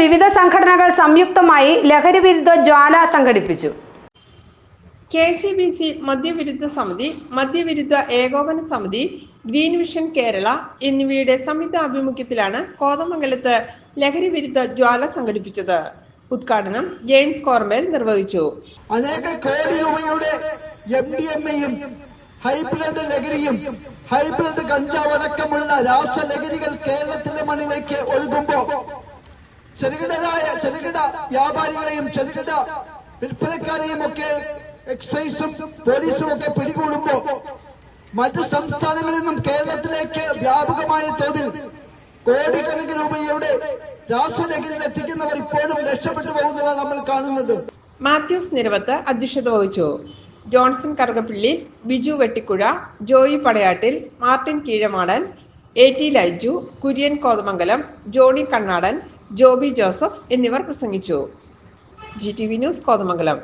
വിവിധ സംഘടനകൾ സംയുക്തമായി ലഹരി വിരുദ്ധ ജ്വാല സംഘടിപ്പിച്ചു. കെ സി ബി സി മദ്യവിരുദ്ധ സമിതി മദ്യവിരുദ്ധ ഏകോപന സമിതി ഗ്രീൻ വിഷൻ കേരള എന്നിവയുടെ സംയുക്ത ആഭിമുഖ്യത്തിലാണ് കോതമംഗലത്ത് ലഹരി വിരുദ്ധ ജ്വാല സംഘടിപ്പിച്ചത്. ഉദ്ഘാടനം ജെയിംസ് കോർമേൽ നിർവഹിച്ചു. അനേക കോടി രൂപയുടെ എം ഡി എം എയും ഹൈബ്രിഡ് ലഹരിയും ഹൈബ്രിഡ് കഞ്ചാവ് അടക്കമുള്ള രാസലഹരികൾ കേരളത്തിലെ മണ്ണിലേക്ക് ചെറുകിടരായ ചെറുകിട വ്യാപാരികളെയും ചെറുകിട വിൽപ്പനക്കാരെയും ഒക്കെ എക്സൈസും പോലീസും ഒക്കെ പിടികൂടുമ്പോ മറ്റു സംസ്ഥാനങ്ങളിൽ നിന്നും കേരളത്തിലേക്ക് വ്യാപകമായ തോതിൽ കോടിക്കണക്കിന് രൂപയുടെ രാസലഹരിയിൽ എത്തിക്കുന്നവർ ഇപ്പോഴും രക്ഷപ്പെട്ടു പോകുന്നതാണ് നമ്മൾ കാണുന്നത്. മാത്യൂസ് നിരവത്ത് അധ്യക്ഷത വഹിച്ചു. ജോൺസൺ കറുകപ്പിള്ളി ബിജു വെട്ടിക്കുഴ ജോയി പടയാട്ടിൽ മാർട്ടിൻ കീഴമാടൻ എ ടി ലൈജു കുര്യൻ കോതമംഗലം ജോണി കണ്ണാടൻ ജോബി ജോസഫ് എന്നിവർ പ്രസംഗിച്ചു. G T V news Kothamangalam.